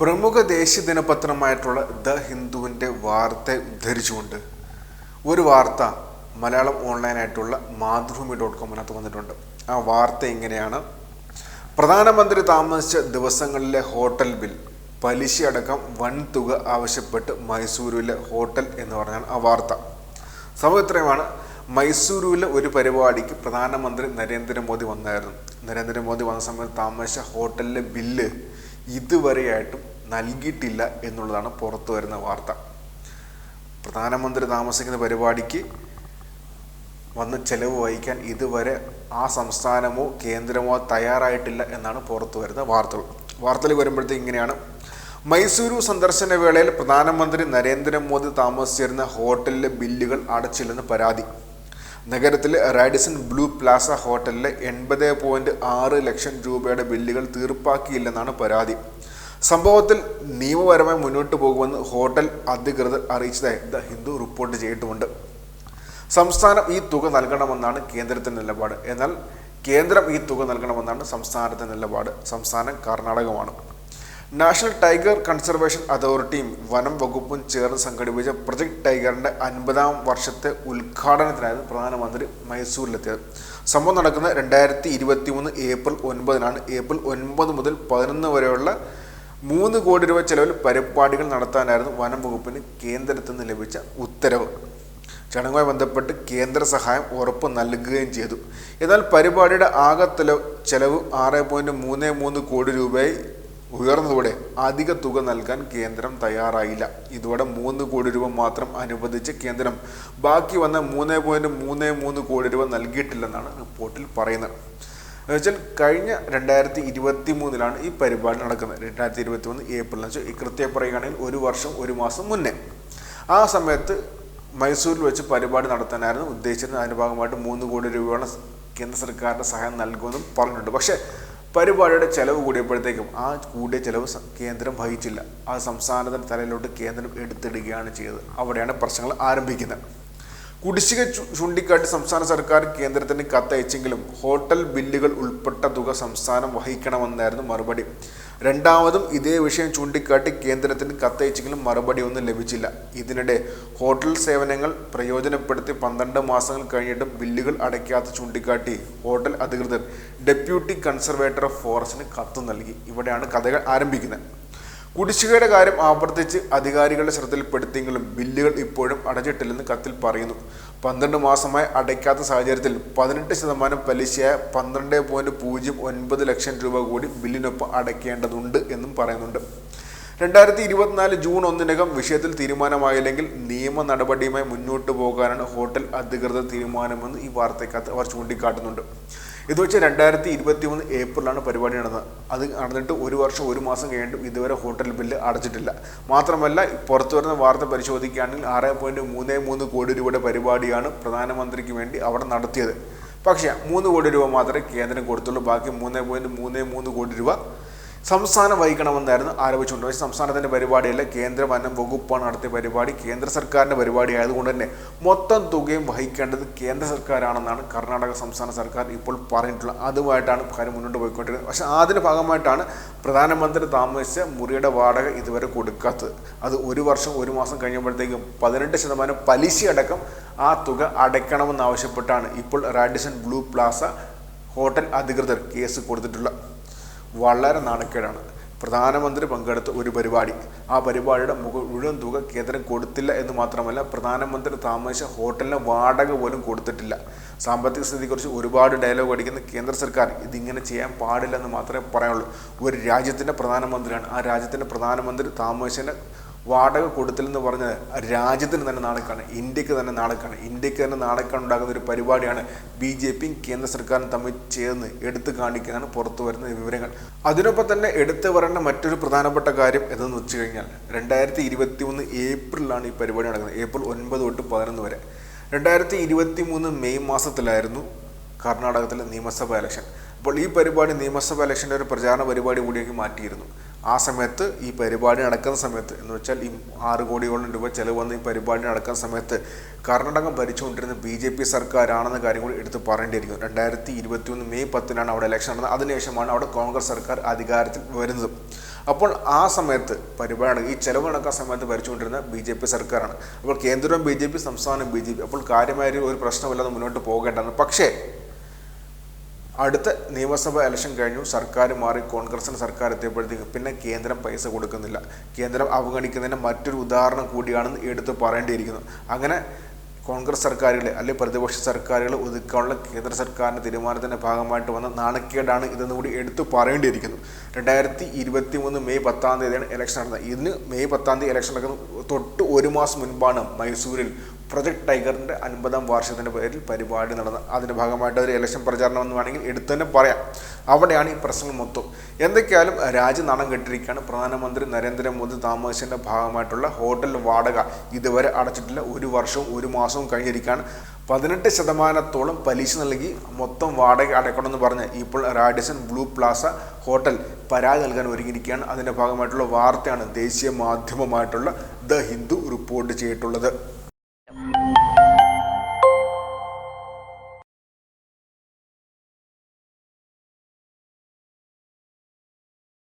പ്രമുഖ ദേശീയ ദിനപത്രമായിട്ടുള്ള ദ ഹിന്ദുവിന്റെ വാർത്ത ഉദ്ധരിച്ചുകൊണ്ട് ഒരു വാർത്ത മലയാളം ഓൺലൈനായിട്ടുള്ള മാതൃഭൂമി ഡോട്ട് കോമിനകത്ത് വന്നിട്ടുണ്ട്. ആ വാർത്ത ഇങ്ങനെയാണ്. പ്രധാനമന്ത്രി താമസിച്ച ദിവസങ്ങളിലെ ഹോട്ടൽ ബിൽ പലിശയടക്കം വൻ തുക ആവശ്യപ്പെട്ട് മൈസൂരുവിലെ ഹോട്ടൽ എന്ന് പറഞ്ഞാണ് ആ വാർത്ത. സംഭവം ഇത്രയുമാണ്. മൈസൂരുവിലെ ഒരു പരിപാടിക്ക് പ്രധാനമന്ത്രി നരേന്ദ്രമോദി വന്നായിരുന്നു. നരേന്ദ്രമോദി വന്ന സമയത്ത് താമസിച്ച ഹോട്ടലിലെ ബില്ല് ഇതുവരെയായിട്ടും നൽകിയിട്ടില്ല എന്നുള്ളതാണ് പുറത്തു വരുന്ന വാർത്ത. പ്രധാനമന്ത്രി താമസിക്കുന്ന പരിപാടിക്ക് വന്ന് ചെലവ് വഹിക്കാൻ ഇതുവരെ ആ സംസ്ഥാനമോ കേന്ദ്രമോ തയ്യാറായിട്ടില്ല എന്നാണ് പുറത്തു വരുന്ന വാർത്തകൾ. വാർത്തയിൽ വരുമ്പോഴത്തേക്ക് ഇങ്ങനെയാണ്. മൈസൂരു സന്ദർശന വേളയിൽ പ്രധാനമന്ത്രി നരേന്ദ്രമോദി താമസിച്ചിരുന്ന ഹോട്ടലിലെ ബില്ലുകൾ അടച്ചില്ലെന്ന് പരാതി. നഗരത്തിലെ റാഡിസൺ ബ്ലൂ പ്ലാസ ഹോട്ടലിലെ എൺപത് പോയിന്റ് ആറ് ലക്ഷം രൂപയുടെ ബില്ലുകൾ തീർപ്പാക്കിയില്ലെന്നാണ് പരാതി. സംഭവത്തിൽ നിയമപരമായി മുന്നോട്ട് പോകുമെന്ന് ഹോട്ടൽ അധികൃതർ അറിയിച്ചതായി ദ ഹിന്ദു റിപ്പോർട്ട് ചെയ്തിട്ടുമുണ്ട്. സംസ്ഥാനം ഈ തുക നൽകണമെന്നാണ് കേന്ദ്രത്തിന്റെ നിലപാട്. എന്നാൽ കേന്ദ്രം ഈ തുക നൽകണമെന്നാണ് സംസ്ഥാനത്തെ നിലപാട്. സംസ്ഥാനം കർണാടകമാണ്. നാഷണൽ ടൈഗർ കൺസർവേഷൻ അതോറിറ്റിയും വനം വകുപ്പും ചേർന്ന് സംഘടിപ്പിച്ച പ്രൊജക്ട് ടൈഗറിന്റെ അൻപതാം വർഷത്തെ ഉദ്ഘാടനത്തിനായിരുന്നു പ്രധാനമന്ത്രി മൈസൂരിലെത്തിയത്. സംഭവം നടക്കുന്നത് രണ്ടായിരത്തി ഇരുപത്തി മൂന്ന് ഏപ്രിൽ ഒൻപതിനാണ്. ഏപ്രിൽ ഒൻപത് മുതൽ പതിനൊന്ന് വരെയുള്ള മൂന്ന് കോടി രൂപ ചെലവിൽ പരിപാടികൾ നടത്താനായിരുന്നു വനം വകുപ്പിന് കേന്ദ്രത്തിൽ നിന്ന് ലഭിച്ച ഉത്തരവ്. ചടങ്ങുമായി ബന്ധപ്പെട്ട് കേന്ദ്ര സഹായം ഉറപ്പ് നൽകുകയും ചെയ്തു. എന്നാൽ പരിപാടിയുടെ ആകെ ചെലവ് ആറ് പോയിന്റ് മൂന്ന് മൂന്ന് കോടി രൂപയായി ഉയർന്നതോടെ അധിക തുക നൽകാൻ കേന്ദ്രം തയ്യാറായില്ല. ഇതോടെ മൂന്ന് കോടി രൂപ മാത്രം അനുവദിച്ച് കേന്ദ്രം ബാക്കി വന്ന മൂന്ന് പോയിന്റ് മൂന്ന് മൂന്ന് കോടി രൂപ നൽകിയിട്ടില്ലെന്നാണ് റിപ്പോർട്ടിൽ പറയുന്നത്. എന്നുവെച്ചാൽ കഴിഞ്ഞ രണ്ടായിരത്തി ഇരുപത്തി മൂന്നിലാണ് ഈ പരിപാടി നടക്കുന്നത്. രണ്ടായിരത്തി ഇരുപത്തി മൂന്ന് ഏപ്രിൽ വെച്ചാൽ ഈ കൃത്യം പറയുകയാണെങ്കിൽ ഒരു വർഷം ഒരു മാസം മുന്നേ. ആ സമയത്ത് മൈസൂരിൽ വെച്ച് പരിപാടി നടത്താനായിരുന്നു ഉദ്ദേശിച്ചിരുന്ന അതിന്റെ ഭാഗമായിട്ട് മൂന്ന് കോടി രൂപയാണ് കേന്ദ്ര സർക്കാരിന്റെ സഹായം നൽകുമെന്നും പറഞ്ഞിട്ടുണ്ട്. പക്ഷേ പരിപാടിയുടെ ചെലവ് കൂടിയപ്പോഴത്തേക്കും ആ കൂടിയ ചെലവ് കേന്ദ്രം വഹിച്ചില്ല. ആ സംസ്ഥാനത്തിന്റെ തലയിലോട്ട് കേന്ദ്രം എടുത്തിടുകയാണ് ചെയ്തത്. അവിടെയാണ് പ്രശ്നങ്ങൾ ആരംഭിക്കുന്നത്. കുടിശ്ശിക ചൂണ്ടിക്കാട്ടി സംസ്ഥാന സർക്കാർ കേന്ദ്രത്തിന് കത്തയച്ചെങ്കിലും ഹോട്ടൽ ബില്ലുകൾ ഉൾപ്പെട്ട തുക സംസ്ഥാനം വഹിക്കണമെന്നായിരുന്നു മറുപടി. രണ്ടാമതും ഇതേ വിഷയം ചൂണ്ടിക്കാട്ടി കേന്ദ്രത്തിന് കത്തയച്ചെങ്കിലും മറുപടി ഒന്നും ലഭിച്ചില്ല. ഇതിനിടെ ഹോട്ടൽ സേവനങ്ങൾ പ്രയോജനപ്പെടുത്തി പന്ത്രണ്ട് മാസങ്ങൾ കഴിഞ്ഞിട്ടും ബില്ലുകൾ അടയ്ക്കാത്ത ചൂണ്ടിക്കാട്ടി ഹോട്ടൽ അധികൃതർ ഡെപ്യൂട്ടി കൺസർവേറ്റർ ഓഫ് ഫോറസ്റ്റിന് കത്ത് നൽകി. ഇവിടെയാണ് കഥകൾ ആരംഭിക്കുന്നത്. കുടിശ്ശികയുടെ കാര്യം ആവർത്തിച്ച് അധികാരികളുടെ ശ്രദ്ധയിൽപ്പെടുത്തിയെങ്കിലും ബില്ലുകൾ ഇപ്പോഴും അടച്ചിട്ടില്ലെന്ന് കത്തിൽ പറയുന്നു. പന്ത്രണ്ട് മാസമായി അടയ്ക്കാത്ത സാഹചര്യത്തിൽ പതിനെട്ട് ശതമാനം പലിശയായ പന്ത്രണ്ട് പോയിന്റ് പൂജ്യം ഒൻപത് ലക്ഷം രൂപ കൂടി ബില്ലിനൊപ്പം അടയ്ക്കേണ്ടതുണ്ട് എന്നും പറയുന്നുണ്ട്. രണ്ടായിരത്തി ഇരുപത്തിനാല് ജൂൺ ഒന്നിനകം വിഷയത്തിൽ തീരുമാനമായില്ലെങ്കിൽ നിയമ നടപടിയുമായി മുന്നോട്ട് പോകാനാണ് ഹോട്ടൽ അധികൃതർ തീരുമാനമെന്ന് ഈ വാർത്തക്കകത്ത് അവർ ചൂണ്ടിക്കാട്ടുന്നുണ്ട്. ഇത് വെച്ച് രണ്ടായിരത്തി ഇരുപത്തി മൂന്ന് ഏപ്രിലാണ് പരിപാടി നടന്നത്. അത് നടന്നിട്ട് ഒരു വർഷം ഒരു മാസം കഴിഞ്ഞിട്ടും ഇതുവരെ ഹോട്ടൽ ബില്ല് അടച്ചിട്ടില്ല. മാത്രമല്ല പുറത്തു വരുന്ന വാർത്ത പരിശോധിക്കുകയാണെങ്കിൽ ആറ് പോയിന്റ് മൂന്ന് മൂന്ന് കോടി രൂപയുടെ പരിപാടിയാണ് പ്രധാനമന്ത്രിക്ക് വേണ്ടി അവിടെ നടത്തിയത്. പക്ഷേ മൂന്ന് കോടി രൂപ മാത്രമേ കേന്ദ്രം കൊടുത്തുള്ളൂ. ബാക്കി മൂന്ന് പോയിന്റ് മൂന്ന് മൂന്ന് കോടി രൂപ സംസ്ഥാനം വഹിക്കണമെന്നായിരുന്നു ആരോപിച്ചുകൊണ്ട്. പക്ഷേ സംസ്ഥാനത്തിന്റെ പരിപാടിയല്ല കേന്ദ്ര വനം വകുപ്പാണ് നടത്തിയ പരിപാടി. കേന്ദ്ര സർക്കാരിന്റെ പരിപാടി ആയതുകൊണ്ട് തന്നെ മൊത്തം തുകയും വഹിക്കേണ്ടത് കേന്ദ്ര സർക്കാരാണെന്നാണ് കർണാടക സംസ്ഥാന സർക്കാർ ഇപ്പോൾ പറഞ്ഞിട്ടുള്ളത്. അതുമായിട്ടാണ് കാര്യം മുന്നോട്ട് പോയിക്കൊണ്ടിരുന്നത് പക്ഷേ അതിന്റെ ഭാഗമായിട്ടാണ് പ്രധാനമന്ത്രി താമസിച്ച മുറിയുടെ വാടക ഇതുവരെ കൊടുക്കാത്തത്. അത് ഒരു വർഷം ഒരു മാസം കഴിയുമ്പോഴത്തേക്കും പതിനെട്ട് ശതമാനം പലിശ അടക്കം ആ തുക അടയ്ക്കണമെന്നാവശ്യപ്പെട്ടാണ് ഇപ്പോൾ റാഡിസൺ ബ്ലൂ പ്ലാസ ഹോട്ടൽ അധികൃതർ കേസ് കൊടുത്തിട്ടുള്ളത്. വളരെ നാണക്കേടാണ്. പ്രധാനമന്ത്രി പങ്കെടുത്ത ഒരു പരിപാടി. ആ പരിപാടിയുടെ മുഴുവൻ തുക കേന്ദ്രം കൊടുത്തില്ല എന്ന് മാത്രമല്ല പ്രധാനമന്ത്രി താമസിച്ച ഹോട്ടലിന് വാടക പോലും കൊടുത്തിട്ടില്ല. സാമ്പത്തിക സ്ഥിതിയെക്കുറിച്ച് ഒരുപാട് ഡയലോഗ് അടിക്കുന്ന കേന്ദ്ര സർക്കാർ ഇതിങ്ങനെ ചെയ്യാൻ പാടില്ല എന്ന് മാത്രമേ പറയാനുള്ളൂ. ഒരു രാജ്യത്തിന്റെ പ്രധാനമന്ത്രിയാണ്. ആ രാജ്യത്തിന്റെ പ്രധാനമന്ത്രി താമസിച്ചതിന് വാടക കൊടുത്തില്ലെന്ന് പറഞ്ഞ രാജ്യത്തിന് തന്നെ നാണക്കാണ് ഇന്ത്യയ്ക്ക് തന്നെ നാണക്കാണ് ഇന്ത്യയ്ക്ക് തന്നെ നാണക്കാണ് ഉണ്ടാകുന്ന ഒരു പരിപാടിയാണ് ബി ജെ പിയും കേന്ദ്ര സർക്കാരും തമ്മിൽ ചേർന്ന് എടുത്തു കാണിക്കുന്നതാണ് പുറത്തു വരുന്ന വിവരങ്ങൾ. അതിനൊപ്പം തന്നെ എടുത്തു പറയേണ്ട മറ്റൊരു പ്രധാനപ്പെട്ട കാര്യം എന്തെന്ന് വെച്ച് കഴിഞ്ഞാൽ രണ്ടായിരത്തി ഇരുപത്തി മൂന്ന് ഏപ്രിലാണ് ഈ പരിപാടി നടക്കുന്നത്. ഏപ്രിൽ ഒൻപത് തൊട്ട് പതിനൊന്ന് വരെ. രണ്ടായിരത്തി ഇരുപത്തി മൂന്ന് മെയ് മാസത്തിലായിരുന്നു കർണാടകത്തിലെ നിയമസഭാ ഇലക്ഷൻ അപ്പോൾ ഈ പരിപാടി നിയമസഭാ ഇലക്ഷന്റെ ഒരു പ്രചാരണ പരിപാടി കൂടിയാക്കി മാറ്റിയിരുന്നു. ആ സമയത്ത് ഈ പരിപാടി നടക്കുന്ന സമയത്ത് എന്ന് വെച്ചാൽ ഈ ആറ് കോടിയോളം രൂപ ചെലവ് വന്ന് ഈ പരിപാടി നടക്കുന്ന സമയത്ത് കർണാടകം ഭരിച്ചുകൊണ്ടിരുന്ന ബി ജെ പി സർക്കാരാണെന്ന കാര്യം കൂടി എടുത്ത് പറയേണ്ടിയിരിക്കുന്നു. രണ്ടായിരത്തി ഇരുപത്തി ഒന്ന് മെയ് പത്തിനാണ് അവിടെ ഇലക്ഷൻ നടന്നത്. അതിനുശേഷമാണ് അവിടെ കോൺഗ്രസ് സർക്കാർ അധികാരത്തിൽ വരുന്നത്. അപ്പോൾ ആ സമയത്ത് പരിപാടി ഈ ചെലവ് നടക്കുന്ന സമയത്ത് ഭരിച്ചുകൊണ്ടിരുന്ന ബി ജെ പി സർക്കാരാണ്. അപ്പോൾ കേന്ദ്രവും ബി ജെ പി സംസ്ഥാനവും ബി ജെ പി. അപ്പോൾ കാര്യമായ ഒരു പ്രശ്നമില്ലാതെ മുന്നോട്ട് പോകേണ്ടതാണ്. പക്ഷേ അടുത്ത നിയമസഭ ഇലക്ഷൻ കഴിഞ്ഞു. സർക്കാർ മാറി. കോൺഗ്രസിന് സർക്കാർ എത്തിയപ്പോഴത്തേക്ക് പിന്നെ കേന്ദ്രം പൈസ കൊടുക്കുന്നില്ല. കേന്ദ്രം അവഗണിക്കുന്നതിന് മറ്റൊരു ഉദാഹരണം കൂടിയാണെന്ന് എടുത്ത് പറയേണ്ടിയിരിക്കുന്നു. അങ്ങനെ കോൺഗ്രസ് സർക്കാരുകളെ അല്ലെങ്കിൽ പ്രതിപക്ഷ സർക്കാരുകൾ ഒതുക്കാനുള്ള കേന്ദ്ര സർക്കാരിന്റെ തീരുമാനത്തിന്റെ ഭാഗമായിട്ട് വന്ന നാണക്കേടാണ് ഇതെന്ന് കൂടി എടുത്തു പറയേണ്ടിയിരിക്കുന്നു. രണ്ടായിരത്തി ഇരുപത്തി മൂന്ന് മെയ് പത്താം തീയതിയാണ് ഇലക്ഷൻ നടന്നത്. ഇന്ന് മെയ് പത്താം തീയതി ഇലക്ഷൻ നടക്കുന്നത് തൊട്ട് ഒരു മാസം മുൻപാണ് മൈസൂരിൽ പ്രൊജക്ട് ടൈഗറിന്റെ അൻപതാം വാർഷികത്തിന്റെ പേരിൽ പരിപാടി നടന്ന അതിന്റെ ഭാഗമായിട്ട് ഒരു ഇലക്ഷൻ പ്രചാരണം എന്ന് വേണമെങ്കിൽ എടുത്തു തന്നെ പറയാം. അവിടെയാണ് ഈ പ്രശ്നം മൊത്തം. എന്തൊക്കെയായാലും രാജ്യം നാണം കെട്ടിരിക്കുകയാണ്. പ്രധാനമന്ത്രി നരേന്ദ്രമോദി താമസിച്ചതിന്റെ ഭാഗമായിട്ടുള്ള ഹോട്ടൽ വാടക ഇതുവരെ അടച്ചിട്ടില്ല. ഒരു വർഷവും ഒരു മാസവും കഴിഞ്ഞിരിക്കുകയാണ്. പതിനെട്ട് ശതമാനത്തോളം പലിശ നൽകി മൊത്തം വാടക അടയ്ക്കണമെന്ന് പറഞ്ഞ് ഇപ്പോൾ റാഡിസൺ ബ്ലൂ പ്ലാസ ഹോട്ടൽ പരാതി നൽകാൻ ഒരുങ്ങിയിരിക്കുകയാണ്. അതിന്റെ ഭാഗമായിട്ടുള്ള വാർത്തയാണ് ദേശീയ മാധ്യമമായിട്ടുള്ള ദ ഹിന്ദു റിപ്പോർട്ട് ചെയ്തിട്ടുള്ളത്.